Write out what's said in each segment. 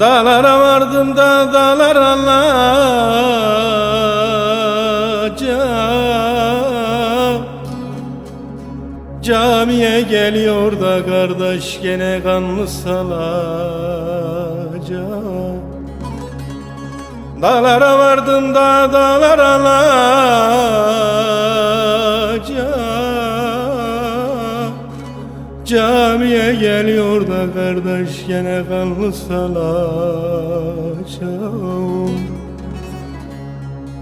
Dağlara vardım da dağlar alacağım Camiye geliyor da kardeş gene kanlı salacağım. Dağlara vardım da dağlar alacağım Camiye geliyor da kardeş gene kanlı salacağım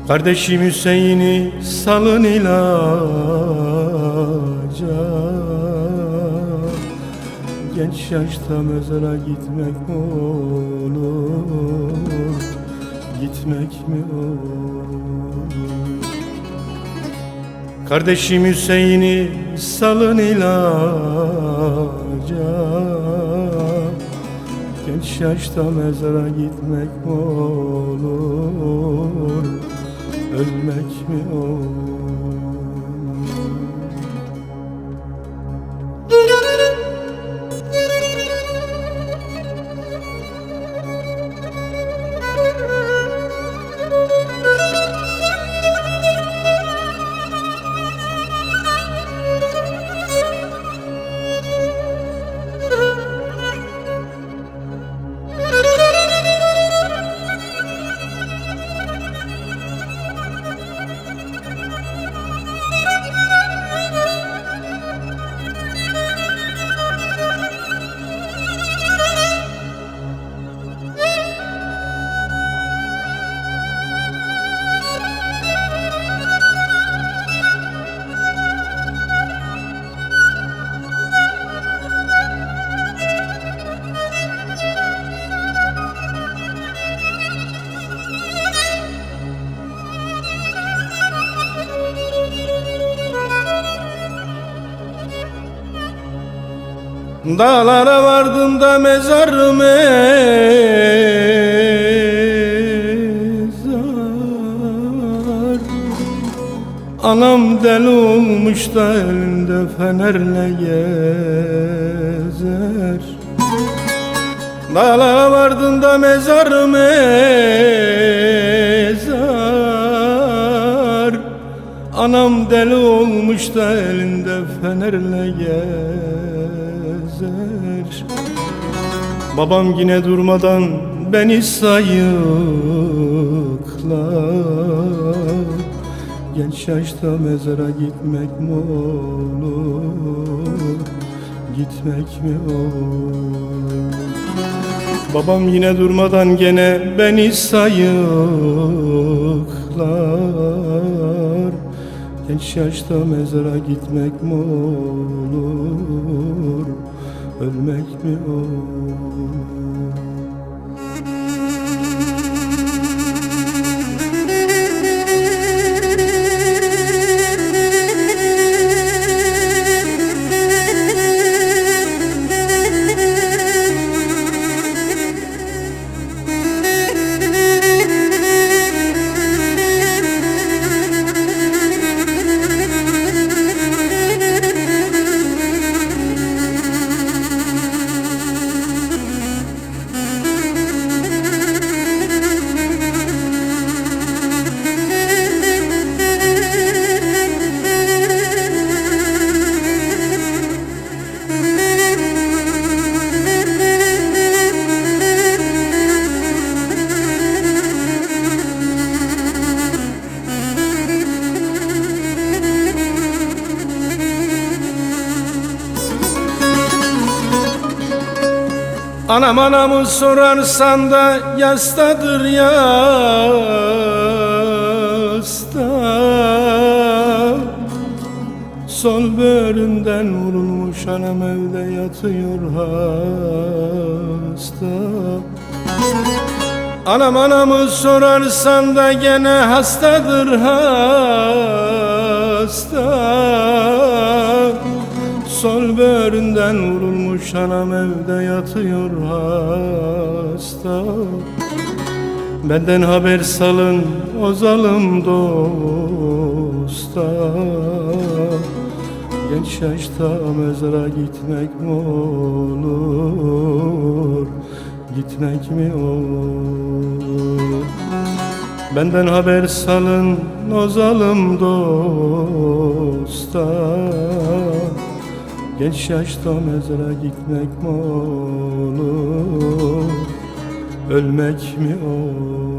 Kardeşim Hüseyin'i salın ilaca. Genç yaşta mezara gitmek mi olur? Gitmek mi olur Kardeşim Hüseyin'i salın ilaca. Genç yaşta mezara gitmek mi olur? Ölmek mi olur Dağlara vardım da mezar mezar Anam deli olmuş da elinde fenerle gezer. Dağlara vardım da mezar mezar Anam deli olmuş da elinde fenerle gezer Babam yine durmadan beni sayıklar. Genç yaşta mezara gitmek mi olur? Gitmek mi olur? Babam yine durmadan gene beni sayıklar. Genç yaşta mezara gitmek mi olur Ölmek mi olur Anam anamı sorarsan da yastadır yasta. Sol bölümden vurulmuş anam evde yatıyor hasta. Anam anamı sorarsan da gene hastadır hasta Sol böğründen vurulmuş anam evde yatıyor hasta. Benden haber salın o zalim dosta. Genç yaşta mezara gitmek mi olur? Gitmek mi olur? Benden haber salın o zalim dosta Genç yaşta mezara gitmek mi olur? Ölmek mi olur